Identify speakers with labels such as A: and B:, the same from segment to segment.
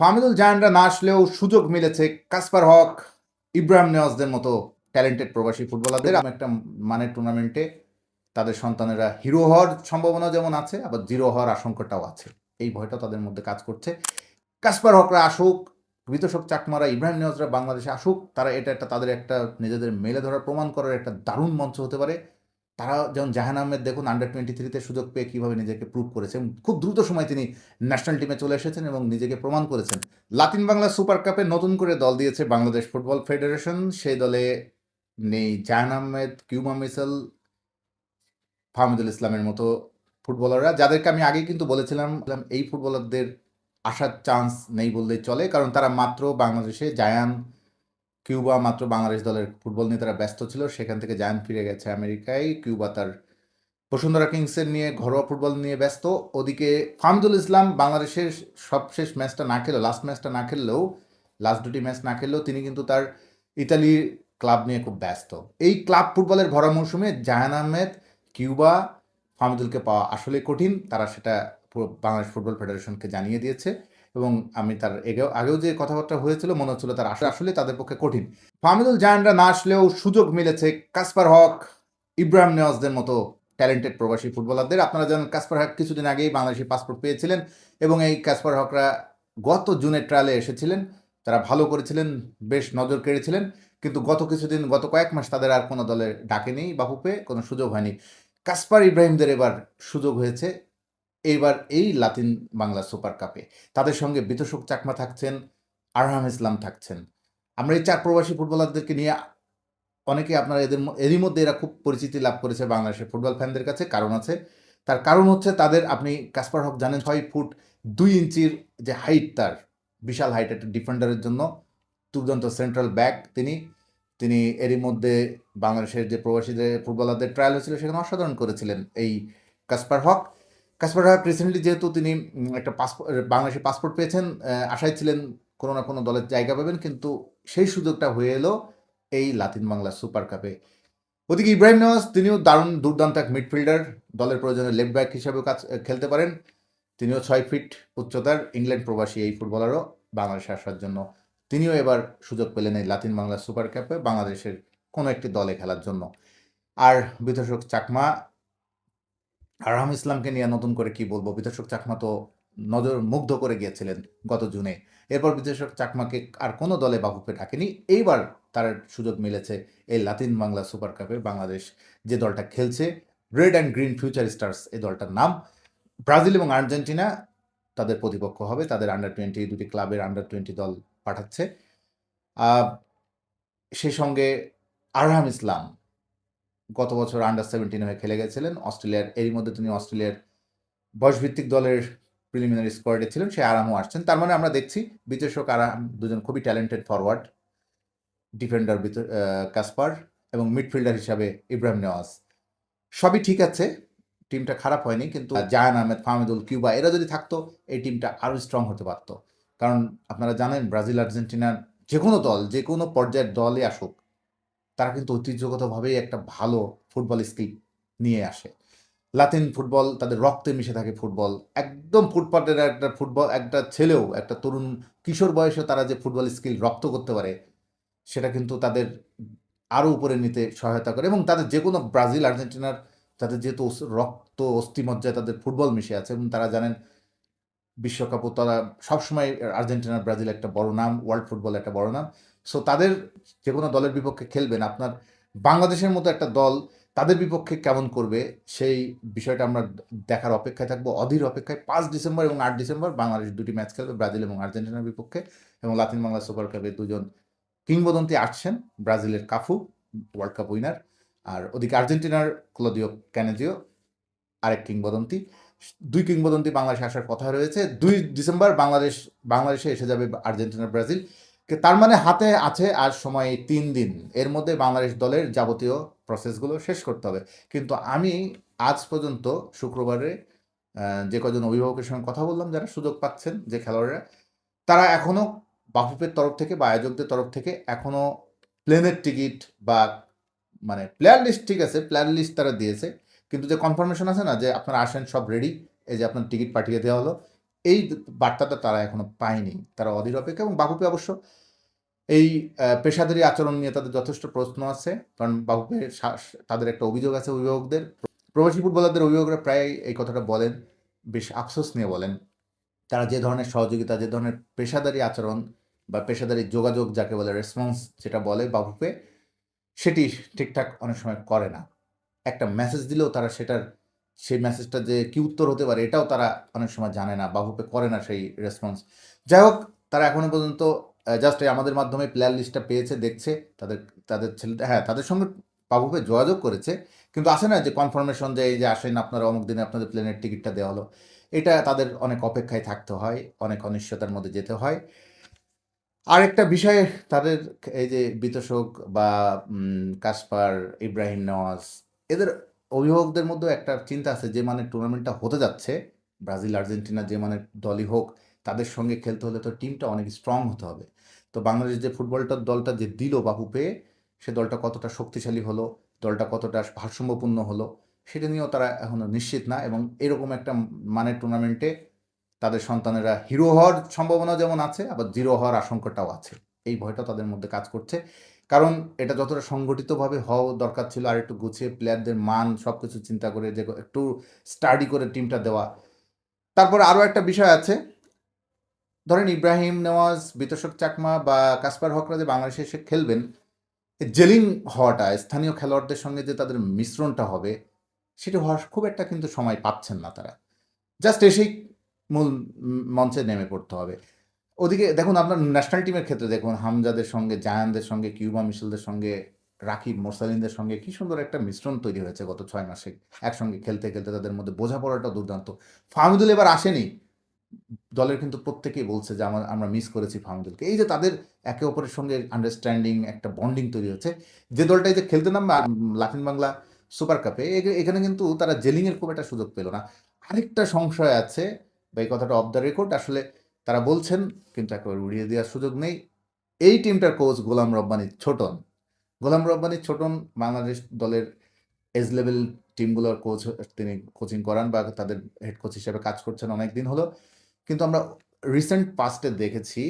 A: ফামিদুল জায়ানরা না আসলেও সুযোগ মিলেছে কাসপার হক, ইব্রাহিম নেওয়াজদের মতো ট্যালেন্টেড প্রবাসী ফুটবলারদের। একটা মানের টুর্নামেন্টে তাদের সন্তানেরা হিরো হওয়ার সম্ভাবনা যেমন আছে, আবার জিরো হওয়ার আশঙ্কাটাও আছে। এই ভয়টা তাদের মধ্যে কাজ করছে। কাসপার হকরা আসুক বিতোষক চাকমারা ইব্রাহিম নেওয়াজরা বাংলাদেশে আসুক, তারা এটা একটা তাদের একটা নিজেদের মেলে ধরার প্রমাণ করার একটা দারুণ মঞ্চ হতে পারে। তারা যেমন জাহান আহমেদ দেখুন আন্ডার টোয়েন্টি থ্রিতে সুযোগ পেয়ে কীভাবে নিজেকে প্রুভ করেছেন খুব দ্রুত সময় তিনি ন্যাশনাল টিমে চলে এসেছেন এবং নিজেকে প্রমাণ করেছেন। লাতিন বাংলা সুপার কাপে নতুন করে দল দিয়েছে বাংলাদেশ ফুটবল ফেডারেশন সেই দলে নেই জাহান আহমেদ, কিউমা মিসেল, ফাহমিদুল ইসলামের মতো ফুটবলাররা। যাদেরকে আমি আগেই কিন্তু বলেছিলাম, এই ফুটবলারদের আসার চান্স নেই বললেই চলে, কারণ তারা মাত্র বাংলাদেশে জায়ান কিউবা মাত্র বাংলাদেশ দলের ফুটবল নিয়ে তারা ব্যস্ত ছিল, সেখান থেকে জায়ান ফিরে গেছে আমেরিকায়। কিউবা তার বসুন্ধরা কিংসের নিয়ে ঘরোয়া ফুটবল নিয়ে ব্যস্ত। ওদিকে ফাহমিদুল ইসলাম বাংলাদেশের সবশেষ ম্যাচটা না খেলেও লাস্ট ম্যাচটা না খেললেও লাস্ট দুটি ম্যাচ না খেললেও তিনি কিন্তু তার ইতালির ক্লাব নিয়ে খুব ব্যস্ত। এই ক্লাব ফুটবলের ভরা মৌসুমে জাহান আহমেদ, কিউবা ফাহমিদুলকে পাওয়া আসলে কঠিন। তারা সেটা বাংলাদেশ ফুটবল ফেডারেশনকে জানিয়ে দিয়েছে। এবং আমি তার এগেও, আগেও যে কথাবার্তা হয়েছিল, মনে হচ্ছিল তার আসলে আসলে তাদের পক্ষে কঠিন। ফাহমিদুল জায়ানরা না আসলেও সুযোগ মিলেছে কাসপার হক, ইব্রাহিম নেওয়াজদের মতো ট্যালেন্টেড প্রবাসী ফুটবলারদের। আপনারা জানেন কাসপার হক কিছুদিন আগেই বাংলাদেশি পাসপোর্ট পেয়েছিলেন এবং এই কাসপার হকরা গত জুনের ট্রায়ালে এসেছিলেন। তারা ভালো করেছিলেন, বেশ নজর কেড়েছিলেন, কিন্তু গত কিছুদিন, গত কয়েক মাস তাদের আর কোনো দলে ডাকেনি বাহুপে কোনো সুযোগ হয়নি। কাসপার ইব্রাহিমদের এবার সুযোগ হয়েছে। এইবার এই লাতিন বাংলা সুপার কাপে তাদের সঙ্গে বিতোষক চাকমা থাকছেন, আরহাম ইসলাম থাকছেন। আমরা এই চার প্রবাসী ফুটবলারদেরকে নিয়ে অনেকে আপনারা এদের এরই মধ্যে এরা খুব পরিচিতি লাভ করেছে বাংলাদেশের ফুটবল ফ্যানদের কাছে, কারণ আছে। তার কারণ হচ্ছে তাদের, আপনি কাসপার হক জানেন, ছয় ফুট দুই ইঞ্চির যে হাইট তার, বিশাল হাইট একটা ডিফেন্ডারের জন্য দুর্দান্ত সেন্ট্রাল ব্যাক তিনি। তিনি এরই মধ্যে বাংলাদেশের যে প্রবাসীদের, ফুটবলারদের ট্রায়াল হয়েছিল, সেখানে অসাধারণ করেছিলেন এই Kasper Haque. Kasper Haque recently যেহেতু তিনি একটা পাসপোর্ট বাংলাদেশের পাসপোর্ট পেয়েছেন আশায় ছিলেন কোনো না কোনো দলের জায়গা পাবেন, কিন্তু সেই সুযোগটা হয়ে এলো এই লাতিন বাংলা সুপার কাপে। ওদিকে ইব্রাহিম নওয়াজ, তিনিও দারুণ দুর্দান্ত এক মিডফিল্ডার দলের প্রয়োজনে লেফট ব্যাক হিসাবেও কাজ খেলতে পারেন। তিনিও ছয় ফিট উচ্চতার ইংল্যান্ড প্রবাসী এই ফুটবলারও বাংলাদেশে আসার জন্য। তিনিও এবার সুযোগ পেলেন এই লাতিন বাংলা সুপার কাপে, বাংলাদেশের কোনো একটি দলে খেলার জন্য। আর বিতর্ষক চাকমা আরহাম ইসলামকে নিয়ে নতুন করে কি বলব? বিতর্ষক চাকমা তো নজর মুগ্ধ করে গিয়েছিলেন গত জুনে। এরপর বিতর্ষক চাকমাকে আর কোনো দলে বাহুপে ডাকেনি এইবার তার সুযোগ মিলেছে এই লাতিন বাংলা সুপার কাপে বাংলাদেশ যে দলটা খেলছে, red and green future stars এই দলটার নাম। ব্রাজিল এবং আর্জেন্টিনা তাদের প্রতিপক্ষ হবে, তাদের আন্ডার টোয়েন্টি দুটি ক্লাবের আন্ডার টোয়েন্টি দল পাঠাচ্ছে। সেই সঙ্গে আরহাম ইসলাম গত বছর আন্ডার সেভেন্টিন হয়ে খেলে গেছিলেন। অস্ট্রেলিয়ার, এরই মধ্যে তিনি অস্ট্রেলিয়ার বয়সভিত্তিক দলের প্রিলিমিনারি স্কোয়াডে ছিলেন, সে আরামও আসছেন। তার মানে আমরা দেখছি বিচেষক আরাম, দুজন খুবই ট্যালেন্টেড ফরওয়ার্ড ডিফেন্ডার কাসপার এবং মিডফিল্ডার হিসাবে ইব্রাহিম নেওয়াজ। সবই ঠিক আছে টিমটা খারাপ হয়নি, কিন্তু জায়ান আহমেদ, ফাহমেদুল কিউবা, এরা যদি থাকতো, এই টিমটা আরও স্ট্রং হতে পারতো। কারণ আপনারা জানেন, ব্রাজিল, আর্জেন্টিনার যে কোনো দল যে কোনো পর্যায়ের দলে আসুক তারা কিন্তু ঐতিহ্যগতভাবেই একটা ভালো ফুটবল স্কিল নিয়ে আসে। লাতিন ফুটবল, তাদের রক্তে মিশে থাকে ফুটবল। একদম ফুটপাতের একটা ফুটবল, একটা ছেলেও, একটা তরুণ কিশোর বয়সে তারা যে ফুটবল স্কিল রপ্ত করতে পারে, সেটা কিন্তু তাদের আরও উপরে নিতে সহায়তা করে। এবং তাদের যে কোনো ব্রাজিল, আর্জেন্টিনার তাদের যেহেতু রক্ত অস্থিমজ্জায় তাদের ফুটবল মিশে আছে, এবং তারা জানেন বিশ্বকাপও তারা সবসময় আর্জেন্টিনা, ব্রাজিল একটা বড় নাম, ওয়ার্ল্ড ফুটবল একটা বড় নাম। সো তাদের যে কোনো দলের বিপক্ষে খেলবেন। আপনার বাংলাদেশের মতো একটা দল তাদের বিপক্ষে কেমন করবে, সেই বিষয়টা আমরা দেখার অপেক্ষায় থাকব। অধীর অপেক্ষায় পাঁচ ডিসেম্বর এবং আট ডিসেম্বর বাংলাদেশ দুটি ম্যাচ খেলবে, ব্রাজিল এবং আর্জেন্টিনার বিপক্ষে এবং লাতিন বাংলা সুপার কাপে দুজন কিংবদন্তি আসছেন, ব্রাজিলের কাফু ওয়ার্ল্ড কাপ উইনার আর ওদিকে আর্জেন্টিনার ক্লোদিও ক্যানেজিও, আরেক কিংবদন্তি। দুই কিংবদন্তি বাংলাদেশে আসার কথা রয়েছে। দুই ডিসেম্বর বাংলাদেশ, বাংলাদেশে এসে যাবে আর্জেন্টিনা, ব্রাজিল। তার মানে হাতে আছে আর সময় তিন দিন। এর মধ্যে বাংলাদেশ দলের যাবতীয় প্রসেসগুলো শেষ করতে হবে। কিন্তু আমি আজ পর্যন্ত শুক্রবারে যে কজন অভিভাবকের সঙ্গে কথা বললাম, যারা সুযোগ পাচ্ছেন, যে খেলোয়াড়রা, তারা এখনও বাফুফের তরফ থেকে বা আয়োজকদের তরফ থেকে এখনও প্লেনের টিকিট বা মানে প্লেয়ার লিস্ট ঠিক আছে, প্লেয়ার লিস্ট তারা দিয়েছে। কিন্তু যে কনফার্মেশন আছে না, যে আপনারা আসেন সব রেডি এই যে আপনার টিকিট পাঠিয়ে দেওয়া হলো এই বার্তাটা তারা এখনও পায়নি। তারা অধীর অপেক্ষা এবং বাফুফে অবশ্য এই পেশাদারি আচরণ নিয়ে তাদের যথেষ্ট প্রশ্ন আছে। কারণ শা- তাদের একটা অভিযোগ আছে অভিভাবকদের। প্রবাসী ফুটবলারদের অভিভাবকরা প্রায় এই কথাটা বলেন, বেশ আফসোস নিয়ে বলেন। তারা যে ধরনের সহযোগিতা, যে ধরনের পেশাদারি আচরণ বা পেশাদারি যোগাযোগ যাকে বলে রেসপন্স যেটা বলে বাফুফে সেটি ঠিকঠাক অনেক সময় করে না। একটা মেসেজ দিলেও তারা সেটার সেই মেসেজটা যে কি উত্তর হতে পারে, এটাও তারা অনেক সময় জানে না বাফুফে করে না সেই রেসপন্স যাই হোক, তারা এখনও পর্যন্ত জাস্ট আমাদের মাধ্যমে প্লেয়ার লিস্টটা পেয়েছে, দেখছে, তাদের তাদের ছেলে হ্যাঁ তাদের সঙ্গে বাবুপে যোগাযোগ করেছে, কিন্তু আসে না যে কনফার্মেশন যে এই যে আসেন আপনারা, অমুক দিনে আপনাদের প্লেনের টিকিটটা দেওয়া হলো। এটা তাদের অনেক অপেক্ষায় থাকতে হয়, অনেক অনিশ্চয়তার মধ্যে যেতে হয়। আরেকটা বিষয়ে তাদের এই যে বিতোষক বা কাসপার, ইব্রাহিম নওয়াজ, এদের অভিভাবকদের মধ্যে একটা চিন্তা আছে, যে মানে টুর্নামেন্টটা হতে যাচ্ছে। ব্রাজিল, আর্জেন্টিনা যে মানে দলই হোক, তাদের সঙ্গে খেলতে হলে তো টিমটা অনেক স্ট্রং হতে হবে। তো বাংলাদেশ যে ফুটবলটার দলটা যে দিল বাপু পেয়ে সে দলটা কতটা শক্তিশালী হলো, দলটা কতটা ভারসাম্যপূর্ণ হলো, সেটা নিয়েও তারা এখনও নিশ্চিত না এবং এরকম একটা মানের টুর্নামেন্টে তাদের সন্তানেরা হিরো হওয়ার সম্ভাবনা যেমন আছে, আবার জিরো হওয়ার আশঙ্কাটাও আছে। এই ভয়টা তাদের মধ্যে কাজ করছে। কারণ এটা যতটা সংগঠিতভাবে হওয়া দরকার ছিল আর একটু গুছিয়ে প্লেয়ারদের মান সব কিছু চিন্তা করে যে একটু স্টাডি করে টিমটা দেওয়া। তারপর আরও একটা বিষয় আছে। ধরেন ইব্রাহিম নেওয়াজ বিতোষক চাকমা বা কাসপার হকরা যে বাংলাদেশে এসে খেলবেন জেলিং হওয়াটা, স্থানীয় খেলোয়াড়দের সঙ্গে যে তাদের মিশ্রণটা হবে, সেটা হওয়ার খুব একটা কিন্তু সময় পাচ্ছেন না তারা। জাস্ট এসেই মূল মঞ্চে নেমে পড়তে হবে। ওদিকে দেখুন আপনার ন্যাশনাল টিমের ক্ষেত্রে দেখুন, হামজাদের সঙ্গে, জায়ানদের সঙ্গে, কিউবা মিশেলদের সঙ্গে, রাকিব মোরসালিনদের সঙ্গে কি সুন্দর একটা মিশ্রণ তৈরি হয়েছে গত ছয় মাসে একসঙ্গে খেলতে খেলতে তাদের মধ্যে বোঝাপড়াটা দুর্দান্ত। ফাহমিদুল এবার আসেনি। দলের কিন্তু প্রত্যেকেই বলছে যে আমার, আমরা মিস করেছি ফাহমিদুলকে। এই যে তাদের একে অপরের সঙ্গে আন্ডারস্ট্যান্ডিং একটা বন্ডিং তৈরি হচ্ছে। যে দলটাই যে খেলতে নাম লাতিন বাংলা সুপার কাপে এখানে কিন্তু তারা জেলিংয়ের খুব একটা সুযোগ পেল না। আরেকটা সংশয় আছে, বা এই কথাটা অফ দ্য রেকর্ড আসলে তারা বলছেন, কিন্তু একেবারে উড়িয়ে দেওয়ার সুযোগ নেই। এই টিমটার কোচ গোলাম রব্বানি ছোটন। গোলাম রব্বানি ছোটন বাংলাদেশ দলের এজ লেভেল টিমগুলোর কোচ তিনি কোচিং করান বা তাদের হেড কোচ হিসেবে কাজ করছেন অনেক দিন হলো। কিন্তু আমরা রিসেন্ট পাস্টে দেখেছি,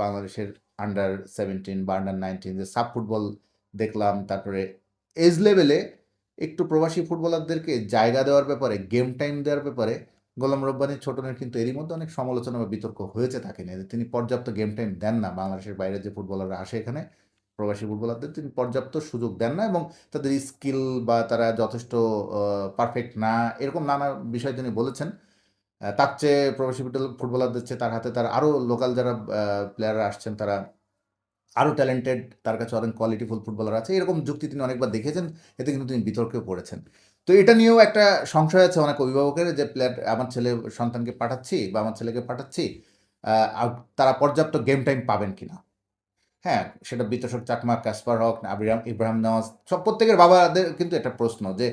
A: বাংলাদেশের আন্ডার সেভেন্টিন বা আন্ডার নাইনটিন যে সাব ফুটবল দেখলাম, তারপরে এজ লেভেলে একটু প্রবাসী ফুটবলারদেরকে জায়গা দেওয়ার ব্যাপারে গেম টাইম দেওয়ার ব্যাপারে গোলাম রব্বানি ছোটনের কিন্তু এরই মধ্যে অনেক সমালোচনা বা বিতর্ক হয়েছে তাকে নিয়ে। তিনি পর্যাপ্ত গেম টাইম দেন না। বাংলাদেশের বাইরে যে ফুটবলাররা আসে এখানে, প্রবাসী ফুটবলারদের, তিনি পর্যাপ্ত সুযোগ দেন না এবং তাদের স্কিল বা তারা যথেষ্ট পারফেক্ট না, এরকম নানা বিষয় তিনি বলেছেন। তার চেয়ে প্রবাসী ফুটবলারদের চেয়ে তার হাতে তার আরও লোকাল যারা প্লেয়াররা আসছেন, তারা আরও ট্যালেন্টেড তার কাছে অনেক কোয়ালিটিফুল ফুটবলার আছে। এরকম যুক্তি তিনি অনেকবার দেখেছেন, এতে কিন্তু তিনি বিতর্কেও পড়েছেন। তো এটা নিয়েও একটা সংশয় আছে অনেক অভিভাবকের যে প্লেয়ার আমার ছেলে সন্তানকে পাঠাচ্ছি বা আমার ছেলেকে পাঠাচ্ছি তারা পর্যাপ্ত গেম টাইম পাবেন কিনা? হ্যাঁ সেটা বিতোষক চাকমা, কাসপার হক, আবিরাম, ইব্রাহিম নওয়াজ, সব প্রত্যেকের বাবাদের কিন্তু একটা প্রশ্ন যে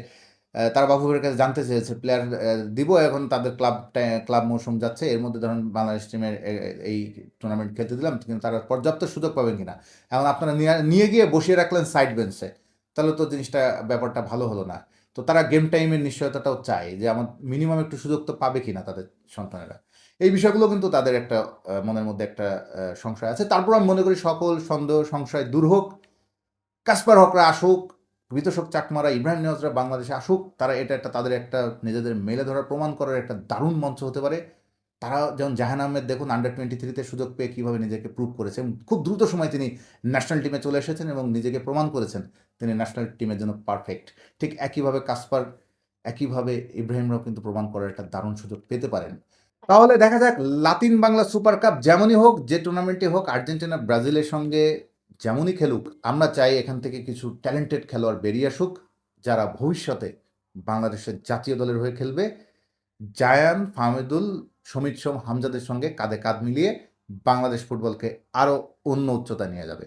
A: তারা বাবুদের কাছে জানতে চেয়েছে প্লেয়ার দিব, এখন তাদের ক্লাব ক্লাব মৌসুম যাচ্ছে, এর মধ্যে ধরুন বাংলাদেশ টিমের এই টুর্নামেন্ট খেলতে দিলাম, কিন্তু তারা পর্যাপ্ত সুযোগ পাবেন কিনা। এখন আপনারা নিয়ে- নিয়ে গিয়ে বসিয়ে রাখলেন সাইড বেঞ্চে তাহলে তো জিনিসটা, ব্যাপারটা ভালো হলো না। তো তারা গেম টাইমের নিশ্চয়তাটাও চায় যে, আমার মিনিমাম একটু সুযোগ তো পাবে কিনা তাদের সন্তানেরা। এই বিষয়গুলো কিন্তু তাদের একটা মনের মধ্যে একটা সংশয় আছে। তারপর আমি মনে করি সকল সন্দেহ, সংশয় দূর হোক, কাসপার হকরা আসুক বিতোষক চাকমারা, ইব্রাহিম নেওয়াজরা বাংলাদেশে আসুক, তারা এটা একটা তাদের একটা নিজেদের মেলে ধরার প্রমাণ করার একটা দারুণ মঞ্চ হতে পারে। তারা যেমন জাহান আহমেদ দেখুন আন্ডার টোয়েন্টি থ্রিতে সুযোগ পেয়ে কীভাবে নিজেকে প্রুভ করেছেন খুব দ্রুত সময় তিনি ন্যাশনাল টিমে চলে এসেছেন এবং নিজেকে প্রমাণ করেছেন তিনি ন্যাশনাল টিমের জন্য পারফেক্ট ঠিক একইভাবে কাসপার, একইভাবে ইব্রাহিমরাও কিন্তু প্রমাণ করার একটা দারুণ সুযোগ পেতে পারেন। তাহলে দেখা যাক, লাতিন বাংলা সুপার কাপ যেমনই হোক, যে টুর্নামেন্টে হোক, আর্জেন্টিনা ব্রাজিলের সঙ্গে যেমনই খেলুক, আমরা চাই এখান থেকে কিছু ট্যালেন্টেড খেলোয়াড় বেরিয়ে আসুক, যারা ভবিষ্যতে বাংলাদেশের জাতীয় দলের হয়ে খেলবে। জায়ান, ফাহমিদুল সমিত সোম, হামজাদের সঙ্গে কাঁধে কাঁধ মিলিয়ে বাংলাদেশ ফুটবলকে আরও অন্য উচ্চতা নিয়ে যাবে।